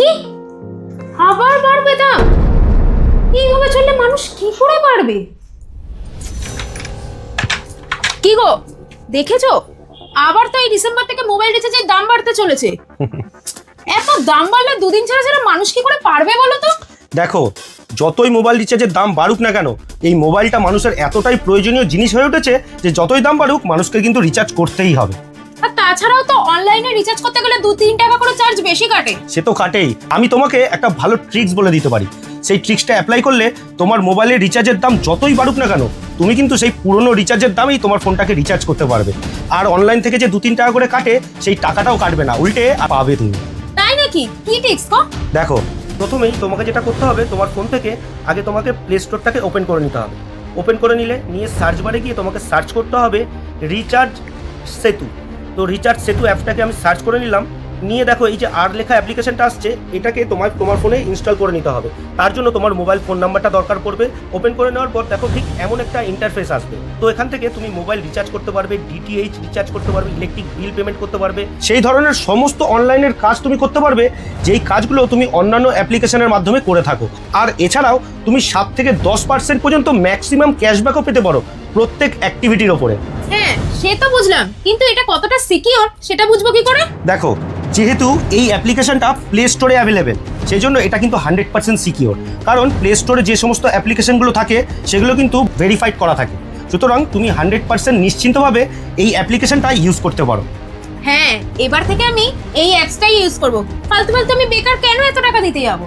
কি? আবার বাড়বে দাম এইভাবে চললে মানুষ কি করে পারবে কি গো, দেখেছ? আবার তো এই ডিসেম্বর থেকে মোবাইল রিচার্জের দাম বাড়তে চলেছে। এত দাম বাড়লে দুদিন ছাড়া ছাড়া মানুষ কি করে পারবে বলো তো? দেখো, যতই মোবাইল রিচার্জের দাম বাড়ুক না কেন, এই মোবাইলটা মানুষের এতটাই প্রয়োজনীয় জিনিস হয়ে উঠেছে যে যতই দাম বাড়ুক, মানুষকে কিন্তু রিচার্জ করতেই হবে। তাছাড়াও তো অনলাইনে রিচার্জ করতে গেলে দু তিন টাকা করে চার্জ বেশি কাটে। সে তো কাটেই। আমি তোমাকে একটা ভালো ট্রিক্স বলে দিতে পারি। সেই ট্রিক্সটা অ্যাপ্লাই করলে তোমার মোবাইলের রিচার্জের দাম যতই বাড়ুক না কেন তুমি কিন্তু সেই পুরনো রিচার্জের দামেই তোমার ফোনটাকে রিচার্জ করতে পারবে। আর অনলাইন থেকে যে দু তিন টাকা করে কাটে সেই টাকাটাও কাটবে না। উল্টে পাবে তুমি। তাই নাকি? কি টিক্স গো? দেখো প্রথমেই তোমাকে যেটা করতে হবে তোমার ফোন থেকে আগে তোমাকে প্লে স্টোরটাকে ওপেন করে নিতে হবে। ওপেন করে নিলে নিয়ে সার্চ বারে গিয়ে তোমাকে সার্চ করতে হবে রিচার্জ সেতু। তো রিচার্জ সেতু অ্যাপটাকে আমি সার্চ করে নিলাম। নিয়ে দেখো এই যে আর লেখা অ্যাপ্লিকেশনটা আসছে এটাকে তোমার তোমার ফোনে ইনস্টল করে নিতে হবে। তার জন্য তোমার মোবাইল ফোন নাম্বারটা দরকার পড়বে। ওপেন করে নেওয়ার পর দেখো ঠিক এমন একটা ইন্টারফেস আসবে। তো এখান থেকে তুমি মোবাইল রিচার্জ করতে পারবে ডিটিএইচ রিচার্জ করতে পারবে ইলেকট্রিক বিল পেমেন্ট করতে পারবে। সেই ধরনের সমস্ত অনলাইনের কাজ তুমি করতে পারবে যেই কাজগুলো তুমি অন্যান্য অ্যাপ্লিকেশনের মাধ্যমে করে থাকো। আর এছাড়াও তুমি সাত থেকে দশ পার্সেন্ট পর্যন্ত ম্যাক্সিমাম ক্যাশব্যাকও পেতে পারো প্রত্যেক অ্যাক্টিভিটির ওপরে। হ্যাঁ সে তো বুঝলাম। কিন্তু এটা কতটা সিকিওর সেটা বুঝব কি করে? দেখো যেহেতু এই অ্যাপ্লিকেশনটা প্লে স্টোরে অ্যাভেলেবেল সেই জন্য এটা কিন্তু হান্ড্রেড পার্সেন্ট সিকিওর কারণ প্লে স্টোরে যে সমস্ত অ্যাপ্লিকেশনগুলো থাকে, সেগুলো কিন্তু ভেরিফাইড করা থাকে। সুতরাং তুমি হান্ড্রেড পার্সেন্ট নিশ্চিন্তভাবে এই অ্যাপ্লিকেশনটা ইউজ করতে পারো। হ্যাঁ এবার থেকে আমি এই অ্যাপসটাই ইউজ করব। ফালতু ফালতু আমি বেকার কেন এত টাকা দিতে যাব?